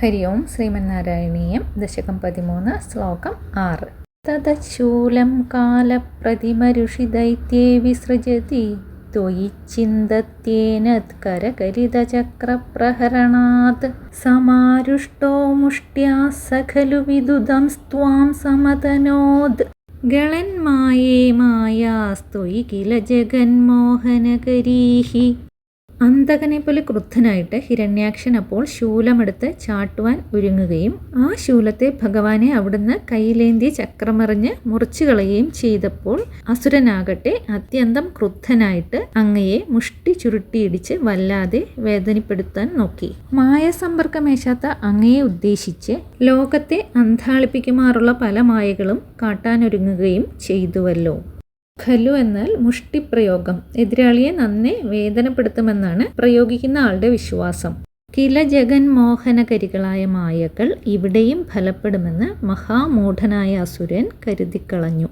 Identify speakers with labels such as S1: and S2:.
S1: ഹരി ഓം ശ്രീമന്നാരായണീയം ദശകം പതിമൂന്ന് ശ്ലോകം ആറ്. തതശൂലം കാലപ്രതിമരുഷി വിസൃജതി. ചിന്തേനത്കരകരിതചക്രപ്രഹരണാത് സമാരുഷ്ടോ മുഷ്ട്യാ സഖലു വിദുദം സ്ത്വാം സമതനോദ് ഗളന്മായേ മായാസ്ത്വയി കില ജഗന്മോഹനകരീഹി അന്തകനെ പോലെ ക്രുദ്ധനായിട്ട് ഹിരണ്യാക്ഷൻ അപ്പോൾ ശൂലമെടുത്ത് ചാട്ടുവാൻ ഒരുങ്ങുകയും ആ ശൂലത്തെ ഭഗവാനെ അവിടുന്ന് കയ്യിലേന്തി ചക്രമറിഞ്ഞ് മുറിച്ചു കളയുകയും ചെയ്തപ്പോൾ അസുരനാകട്ടെ അത്യന്തം ക്രുദ്ധനായിട്ട് അങ്ങയെ മുഷ്ടി ചുരുട്ടിയിടിച്ച് വല്ലാതെ വേദനപ്പെടുത്താൻ നോക്കി. മായ സമ്പർക്കമേശാത്ത അങ്ങയെ ഉദ്ദേശിച്ച് ലോകത്തെ അന്താളിപ്പിക്കുമാറുള്ള പല മായകളും കാട്ടാനൊരുങ്ങുകയും ചെയ്തുവല്ലോ. ഖലു എന്നാൽ മുഷ്ടിപ്രയോഗം. എതിരാളിയെ നന്നെ വേദനപ്പെടുത്തുമെന്നാണ് പ്രയോഗിക്കുന്ന ആളുടെ വിശ്വാസം. കില ജഗൻമോഹനകരികളായ മായകൾ ഇവിടെയും ഫലപ്പെടുമെന്ന് മഹാമൂഢനായ അസുരൻ കരുതിക്കളഞ്ഞു.